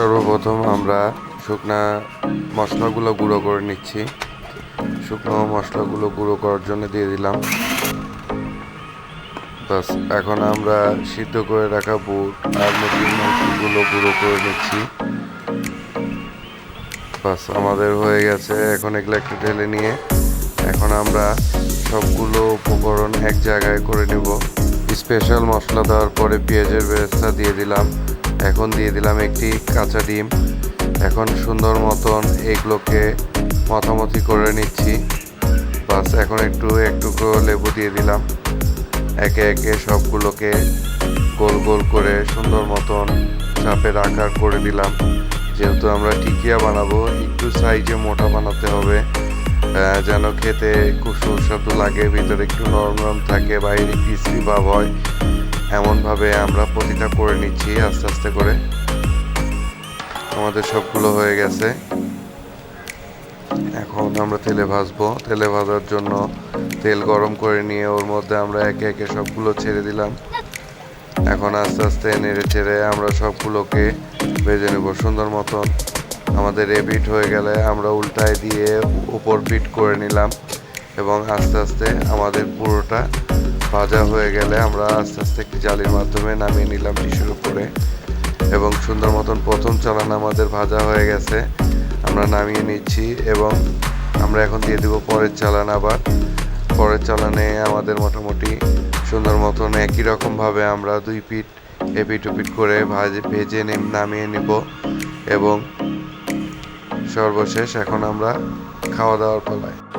সর্বপ্রথম আমরা শুকনা মশলাগুলো গুঁড়ো করে নিচ্ছি। শুকনো মশলাগুলো গুঁড়ো করার জন্য দিয়ে দিলাম। বাস, এখন আমরা সিদ্ধ করে রাখা বুট আর মুরগির মাংসগুলো গুঁড়ো করে নিচ্ছি। বাস, আমাদের হয়ে গেছে এখন এগুলো একটু ঢেলে নিয়ে। এখন আমরা সবগুলো উপকরণ এক জায়গায় করে নেব। স্পেশাল মশলা দেওয়ার পরে পেঁয়াজের ব্যবস্থা দিয়ে দিলাম। এখন দিয়ে দিলাম একটি কাঁচা ডিম। এখন সুন্দর মতন এগুলোকে মথামথি করে নিচ্ছি। বাস এখন একটু একটু লেবু দিয়ে দিলাম। একে একে সবগুলোকে গোল গোল করে সুন্দর মতন চাপের আকার করে দিলাম। যেহেতু আমরা টিকিয়া বানাবো, একটু সাইজে মোটা বানাতে হবে। যেন খেতে খুব সুস্বাদু লাগে, ভিতরে একটু নরম নরম থাকে, বাইরে ক্রিসপি ভাব হয়। এমনভাবে আমরা প্রতিটা করে নিচ্ছি, আস্তে আস্তে করে। আমাদের সবগুলো হয়ে গেছে। এখন আমরা তেলে ভাজবো। তেলে ভাজার জন্য তেল গরম করে নিয়ে ওর মধ্যে আমরা একে একে সবগুলো ছেড়ে দিলাম। এখন আস্তে আস্তে নেড়ে চেড়ে আমরা সবগুলোকে ভেজে নেব। সুন্দর মতন আমাদের এ হয়ে গেলে আমরা উল্টায় দিয়ে উপর পিঠ করে নিলাম। এবং আস্তে আস্তে আমাদের পুরোটা ভাজা হয়ে গেলে আমরা আস্তে আস্তে একটি জালির মাধ্যমে নামিয়ে নিলাম টিস্যুর উপরে। এবং সুন্দর মতন প্রথম চালান আমাদের ভাজা হয়ে গেছে। আমরা নামিয়ে নিচ্ছি এবং আমরা এখন দিয়ে দেবো পরের চালান আবার। পরের চালানে আমাদের মোটামুটি সুন্দর মতন একই রকমভাবে আমরা দুই পিঠ এপিট ওপিট করে ভাজে, ভেজে নেম- নামিয়ে নিব। এবং সর্বশেষ এখন আমরা খাওয়া দাওয়ার পালায়।